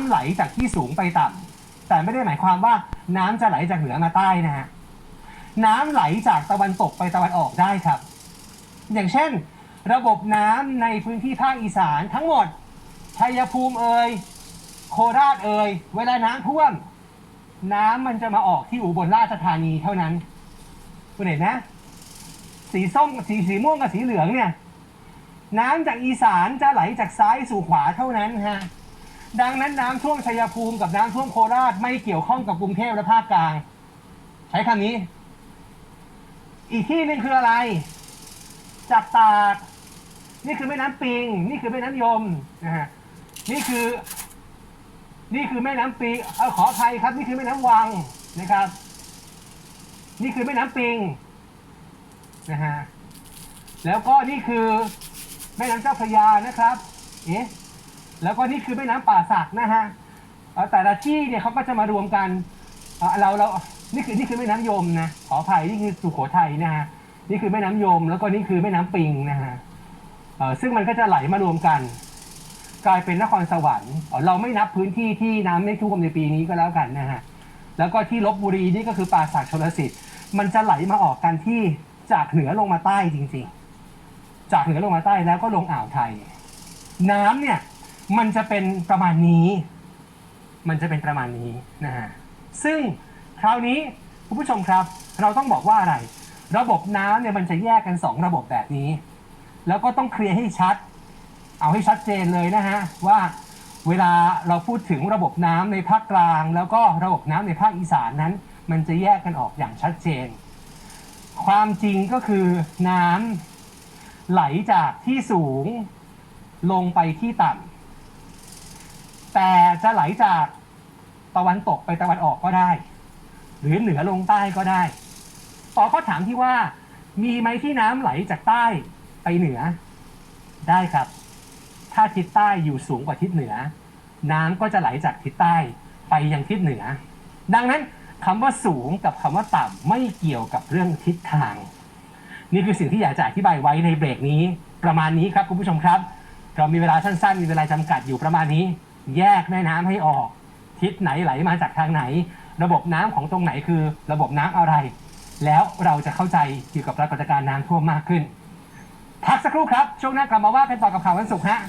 ำไหลจากที่สูงไปต่ำแต่ไม่ได้หมายความว่าน้ำจะไหลจากเหนือมาใต้นะฮะน้ำไหลจากตะวันตกไปตะวันออกได้ครับ อย่างเช่น ระบบน้ำในพื้นที่ภาคอีสานทั้งหมดชัยภูมิเอ่ยโคราชเอ่ยเวลาน้ำท่วม น้ำมันจะมาออกที่อุบลราชธานีเท่านั้นคุณเห็นนะสีส้มกับสีสีม่วงกับสีเหลืองเนี่ย น้ำจากอีสานจะไหลจากซ้ายสู่ขวาเท่านั้นฮะ ดังนั้นน้ำท่วมชัยภูมิกับน้ำท่วมโคราชไม่เกี่ยวข้องกับกรุงเทพและภาคกลาง ใช้คำนี้ อีกที่หนึงคืออะไร จากตาก นี่คือแม่น้ำปิง นี่คือแม่น้ำยมนะฮะนี่คือ นี่คือแม่น้ำปิงเออขออภัยครับ นี่คือแม่น้ำวังนะครับ นี่คือแม่น้ำปิงนะฮะแล้วก็นี่คือแม่น้ำเจ้าพระยานะครับ เอ๊ะ แล้วก็นี่คือแม่น้ำป่าสักนะฮะเอ่อแต่ละที่เนี่ยเขาก็จะมารวมกันเอ่อเราเรานี่คือนี่คือแม่น้ำยมนะขออภัยนี่คือสุโขทัยนะฮะนี่คือแม่น้ำยม แล้วก็นี่คือแม่น้ำปิงนะฮะเอ่อซึ่งมันก็จะไหลมารวมกัน กลายเป็นนครสวรรค์เอ่อเราไม่นับพื้นที่ที่น้ำไม่ท่วมในปีนี้ก็แล้วกันนะฮะแล้วก็ที่ลบบุรีนี่ก็คือป่าสักชลสิทธิ์มันจะไหลมาออกกันที่จากเหนือลงมาใต้จริงๆ จากเหนือลงมาใต้แล้วก็ลงอ่าวไทย น้ำเนี่ย มันจะเป็นประมาณนี้ มันจะเป็นประมาณนี้นะฮะซึ่งคราวนี้คุณผู้ชมครับ เราต้องบอกว่าอะไร ระบบน้ำเนี่ยมันจะแยกกันสองระบบแบบนี้ แล้วก็ต้องเคลียร์ให้ชัด เอาให้ชัดเจนเลยนะฮะว่าเวลาเราพูดถึงระบบน้ำในภาคกลาง แล้วก็ระบบน้ำในภาคอีสานนั้น มันจะแยกกันออกอย่างชัดเจน ความจริงก็คือน้ำไหลจากที่สูงลงไปที่ต่ำ แต่จะไหลจากตะวันตกไปตะวันออกก็ได้ หรือเหนือลงใต้ก็ได้ ต่อข้อถามที่ว่า มีไหมที่น้ำไหลจากใต้ไปเหนือ ได้ครับ ถ้าทิศใต้อยู่สูงกว่าทิศเหนือ น้ำก็จะไหลจากทิศใต้ไปยังทิศเหนือ ดังนั้นคำว่าสูงกับคำว่าต่ำไม่เกี่ยวกับเรื่องทิศทาง นี่คือสิ่งที่อยากจะอธิบายไว้ในเบรกนี้ ประมาณนี้ครับคุณผู้ชมครับ เรามีเวลาสั้นๆ มีเวลาจำกัดอยู่ประมาณนี้ แยกแม่น้ำให้ออก ทิศไหนไหลมาจากทางไหน ระบบน้ำของตรงไหนคือ ระบบน้ำอะไร แล้วเราจะเข้าใจเกี่ยวกับปรากฏการณ์น้ำท่วมมากขึ้น พักสักครู่ครับ ช่วงหน้ากลับมาว่ากันต่อกับข่าววันศุกร์ฮะ